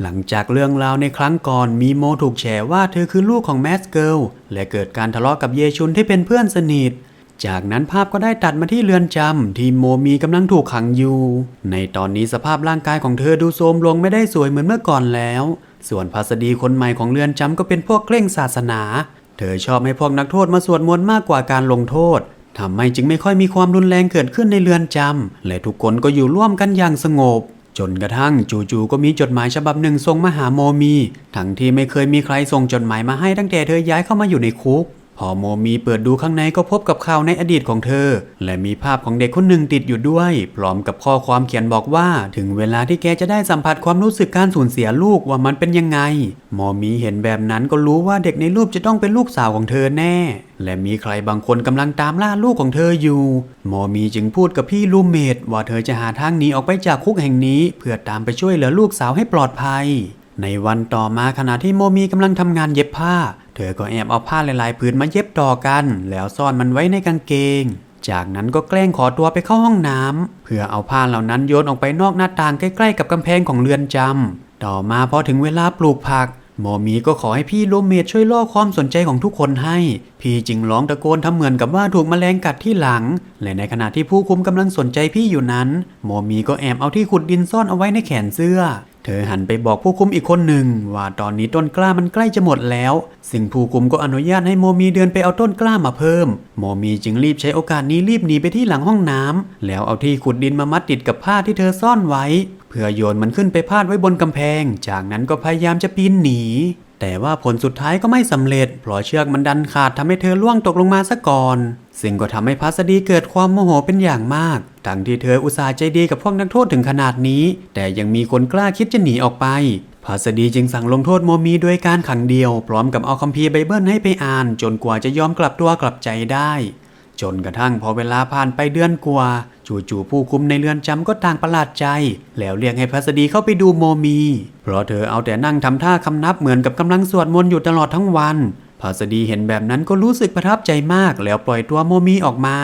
หลังจากเรื่องราวในครั้งก่อนมีโมถูกแฉว่าเธอคือลูกของแมสเกิลและเกิดการทะเลาะกับเยชุนที่เป็นเพื่อนสนิท จากนั้นภาพก็ได้ตัดมาที่เรือนจำที่โมมีกำลังถูกขังอยู่ ในตอนนี้สภาพร่างกายของเธอดูโทรมลงไม่ได้สวยเหมือนเมื่อก่อนแล้ว ส่วนพัสดีคนใหม่ของเรือนจำก็เป็นพวกเคร่งศาสนา เธอชอบให้พวกนักโทษมาสวดมนต์มากกว่าการลงโทษทำให้จึงไม่ค่อยมีความรุนแรงเกิดขึ้นในเรือนจำและทุกคนก็อยู่ร่วมกันอย่างสงบ จนกระทั่งจู่ๆก็มีจดหมายฉบับหนึ่งส่งมาหาโมมี ทั้งที่ไม่เคยมีใครส่งจดหมายมาให้ตั้งแต่เธอย้ายเข้ามาอยู่ในคุก พอโมมีเปิดดูข้างในก็พบกับข่าวในอดีตของเธอ และมีภาพของเด็กคนหนึ่งติดอยู่ด้วย พร้อมกับข้อความเขียนบอกว่า ถึงเวลาที่แกจะได้สัมผัสความรู้สึกการสูญเสียลูกว่ามันเป็นยังไงโมมีเห็นแบบนั้นก็รู้ว่าเด็กในรูปจะต้องเป็นลูกสาวของเธอแน่ และมีใครบางคนกำลังตามล่าลูกของเธออยู่โมมีจึงพูดกับพี่ลูเมดว่าเธอจะหาทางหนีออกไปจากคุกแห่งนี้ เพื่อตามไปช่วยเหลือลูกสาวให้ปลอดภัยในวันต่อมาขณะที่โมมีกำลังทำงานเย็บผ้า เธอก็แอบเอาผ้าหลายๆผืนมาเย็บต่อกัน แล้วซ่อนมันไว้ในกางเกง จากนั้นก็แกล้งขอตัวไปเข้าห้องน้ำเพื่อเอาผ้าเหล่านั้นโยนออกไปนอกหน้าต่างใกล้ๆกับกำแพงของเรือนจำต่อมาพอถึงเวลาปลูกผักโมมีก็ขอให้พี่โลเมดช่วยล่อความสนใจของทุกคนให้ พี่จึงร้องตะโกนทำเหมือนกับว่าถูกแมลงกัดที่หลัง และในขณะที่ผู้คุมกำลังสนใจพี่อยู่นั้นโมมีก็แอบเอาที่ขุดดินซ่อนเอาไว้ในแขนเสื้อ เธอหันไปบอกผู้คุมอีกคนหนึ่ง ว่าตอนนี้ต้นกล้ามันใกล้จะหมดแล้ว ซึ่งผู้คุมก็อนุญาตให้โมมีเดินไปเอาต้นกล้ามาเพิ่ม โมมีจึงรีบใช้โอกาสนี้รีบหนีไปที่หลังห้องน้ำแล้วเอาที่ขุดดินมามัดติดกับผ้าที่เธอซ่อนไว้ เพื่อโยนมันขึ้นไปพาดไว้บนกำแพง จากนั้นก็พยายามจะปีนหนี แต่ว่าผลสุดท้ายก็ไม่สำเร็จเพราะเชือกมันดันขาดทำให้เธอล่วงตกลงมาซะก่อน ซึ่งก็ทำให้พัสดีเกิดความโมโหเป็นอย่างมาก ทั้งที่เธออุตส่าห์ใจดีกับพวกนักโทษถึงขนาดนี้ แต่ยังมีคนกล้าคิดจะหนีออกไปพัสดีจึงสั่งลงโทษโมมีด้วยการขังเดียว พร้อมกับเอาคัมภีร์ไบเบิลให้ไปอ่าน จนกว่าจะยอมกลับตัวกลับใจได้ จนกระทั่งพอเวลาผ่านไปเดือนกว่า จู่ๆผู้คุมในเรือนจำก็ต่างประหลาดใจ แล้วเรียกให้พัสดีเข้าไปดูโมมี เพราะเธอเอาแต่นั่งทำท่าคำนับเหมือนกับกำลังสวดมนต์อยู่ตลอดทั้งวันพัสดีเห็นแบบนั้นก็รู้สึกประทับใจมาก แล้วปล่อยตัวโมมีออกมา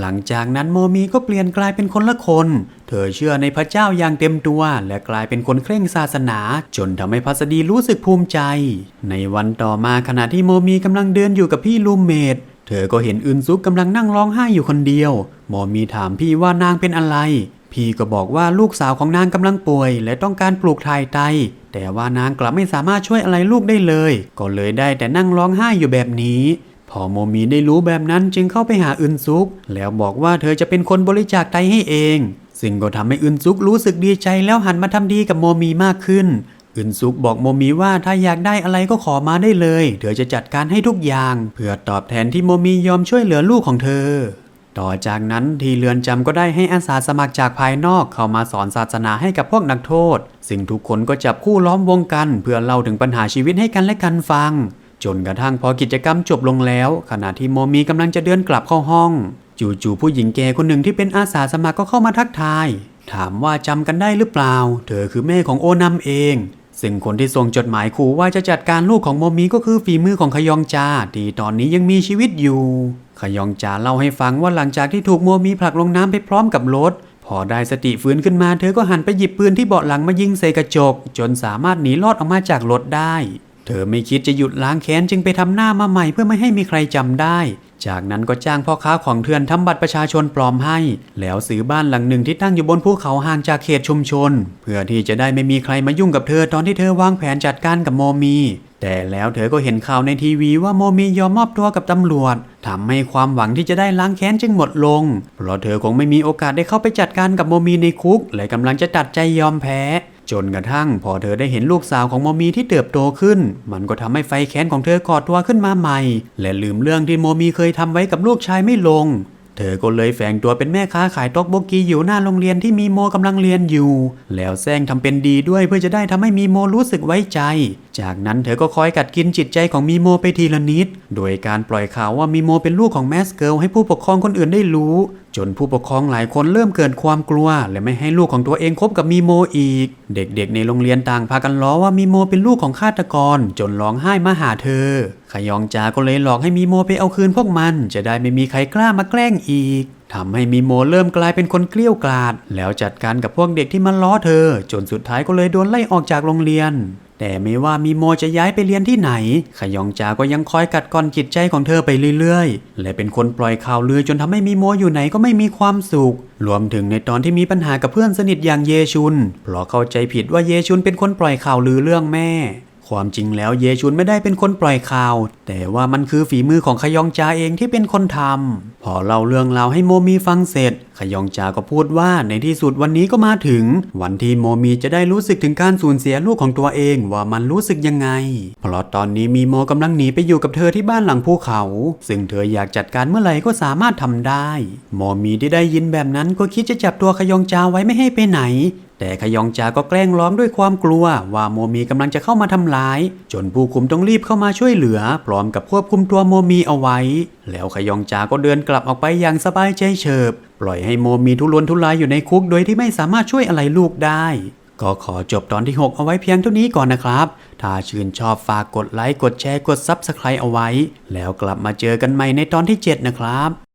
หลังจากนั้นโมมีก็เปลี่ยนกลายเป็นคนละคน เธอเชื่อในพระเจ้าอย่างเต็มตัว และกลายเป็นคนเคร่งศาสนา จนทำให้พัสดีรู้สึกภูมิใจ ในวันต่อมาขณะที่โมมีกำลังเดินอยู่กับพี่ลูมเมด เธอก็เห็นอึนซุกกำลังนั่งร้องไห้อยู่คนเดียว หมอมีถามพี่ว่านางเป็นอะไร พี่ก็บอกว่าลูกสาวของนางกำลังป่วย และต้องการปลูกถ่ายไต แต่ว่านางกลับไม่สามารถช่วยอะไรลูกได้เลย ก็เลยได้แต่นั่งร้องไห้อยู่แบบนี้ พอโมมีได้รู้แบบนั้นจึงเข้าไปหาอึนซุก แล้วบอกว่าเธอจะเป็นคนบริจาคไตให้เอง ซึ่งก็ทำให้อึนซุกรู้สึกดีใจแล้วหันมาทำดีกับโมมีมากขึ้น อึนซุกบอกโมมีว่าถ้าอยากได้อะไรก็ขอมาได้เลยเธอจะจัดการให้ทุกอย่าง เพื่อตอบแทนที่โมมียอมช่วยเหลือลูกของเธอ ต่อจากนั้นที่เรือนจำก็ได้ให้อาสาสมัครจากภายนอกเข้ามาสอนศาสนาให้กับพวกนักโทษสิ่งทุกคนก็จับคู่ล้อมวงกัน เพื่อเล่าถึงปัญหาชีวิตให้กันและกันฟัง จนกระทั่งพอกิจกรรมจบลงแล้ว ขณะที่โมมีกำลังจะเดินกลับเข้าห้อง จู่ๆผู้หญิงแก่คนหนึ่งที่เป็นอาสาสมัครก็เข้ามาทักทาย ถามว่าจำกันได้หรือเปล่า เธอคือแม่ของโอนัมเอง ซึ่งคนที่ส่งจดหมายขู่ว่าจะจัดการลูกของโมมีก็คือฝีมือของขยองจาที่ตอนนี้ยังมีชีวิตอยู่ ขยองจาเล่าให้ฟังว่าหลังจากที่ถูกโมมีผลักลงน้ำไปพร้อมกับรถพอได้สติฟื้นขึ้นมาเธอก็หันไปหยิบปืนที่เบาะหลังมายิงใส่กระจก จนสามารถหนีรอดออกมาจากรถได้ เธอไม่คิดจะหยุดล้างแค้นจึงไปทำหน้ามาใหม่เพื่อไม่ให้มีใครจำได้ จากนั้นก็จ้างพ่อค้าของเถื่อนทำบัตรประชาชนปลอมให้ แล้วซื้อบ้านหลังหนึ่งที่ตั้งอยู่บนภูเขาห่างจากเขตชุมชน เพื่อที่จะได้ไม่มีใครมายุ่งกับเธอตอนที่เธอวางแผนจัดการกับโมมี แต่แล้วเธอก็เห็นข่าวในทีวีว่าโมมียอมมอบตัวกับตำรวจทำให้ความหวังที่จะได้ล้างแค้นจึงหมดลง เพราะเธอคงไม่มีโอกาสได้เข้าไปจัดการกับโมมีในคุกและกำลังจะตัดใจยอมแพ้ จนกระทั่งพอเธอได้เห็นลูกสาวของโมมีที่เติบโตขึ้น มันก็ทำให้ไฟแค้นของเธอกอดตัวขึ้นมาใหม่ และลืมเรื่องที่โมมีเคยทำไว้กับลูกชายไม่ลง เธอก็เลยแฝงตัวเป็นแม่ค้าขายต๊อกโบกีอยู่หน้าโรงเรียนที่มีโมกำลังเรียนอยู่ แล้วแซงทำเป็นดีด้วยเพื่อจะได้ทำให้มีโมรู้สึกไว้ใจ จากนั้นเธอก็คอยกัดกินจิตใจของมีโมไปทีละนิด โดยการปล่อยข่าวว่ามีโมเป็นลูกของแมสเกิลให้ผู้ปกครองคนอื่นได้รู้ จนผู้ปกครองหลายคนเริ่มเกิดความกลัว และไม่ให้ลูกของตัวเองคบกับมีโมอีก เด็กๆ ในโรงเรียนต่างพากันล้อว่ามีโมเป็นลูกของฆาตกร จนร้องไห้มาหาเธอขยองจาก็เลยหลอกให้มีโมไปเอาคืนพวกมัน จะได้ไม่มีใครกล้ามาแกล้งอีกทำให้มีโมเริ่มกลายเป็นคนเกลี้ยวกล่อดแล้วจัดการกับพวกเด็กที่มาล้อเธอ จนสุดท้ายก็เลยโดนไล่ออกจากโรงเรียน แต่ไม่ว่ามีโมจะย้ายไปเรียนที่ไหน ขยองจาก็ยังคอยกัดกร่อนจิตใจของเธอไปเรื่อยๆ และเป็นคนปล่อยข่าวลือจนทำให้มีโมอยู่ไหนก็ไม่มีความสุข รวมถึงในตอนที่มีปัญหากับเพื่อนสนิทอย่างเยชุน เพราะเข้าใจผิดว่าเยชุนเป็นคนปล่อยข่าวลือเรื่องแม่ ความจริงแล้วเยชุนไม่ได้เป็นคนปล่อยข่าว แต่ว่ามันคือฝีมือของขยองจาเองที่เป็นคนทำพอเล่าเรื่องราวให้โมมีฟังเสร็จขยองจาก็พูดว่าในที่สุดวันนี้ก็มาถึง วันที่โมมีจะได้รู้สึกถึงการสูญเสียลูกของตัวเองว่ามันรู้สึกยังไง เพราะตอนนี้มีโมกำลังหนีไปอยู่กับเธอที่บ้านหลังภูเขา ซึ่งเธออยากจัดการเมื่อไหร่ก็สามารถทำได้ โมมีที่ได้ยินแบบนั้นก็คิดจะจับตัวขยองจาไว้ไม่ให้ไปไหนแต่ขยองจาก็แกล้งร้องด้วยความกลัว ว่าโมมีกำลังจะเข้ามาทำร้าย จนผู้คุมต้องรีบเข้ามาช่วยเหลือ พร้อมกับควบคุมตัวโมมีเอาไว้แล้วขยองจาก็เดินกลับออกไปอย่างสบายใจเฉิบ ปล่อยให้โมมีทุรนทุรายอยู่ในคุกโดยที่ไม่สามารถช่วยอะไรลูกได้ ก็ขอจบตอนที่ 6 เอาไว้เพียงเท่านี้ก่อนนะครับ ถ้าชื่นชอบฝากกดไลค์ กดแชร์ กดซับสไครต์เอาไว้ แล้วกลับมาเจอกันใหม่ในตอนที่ 7 นะครับ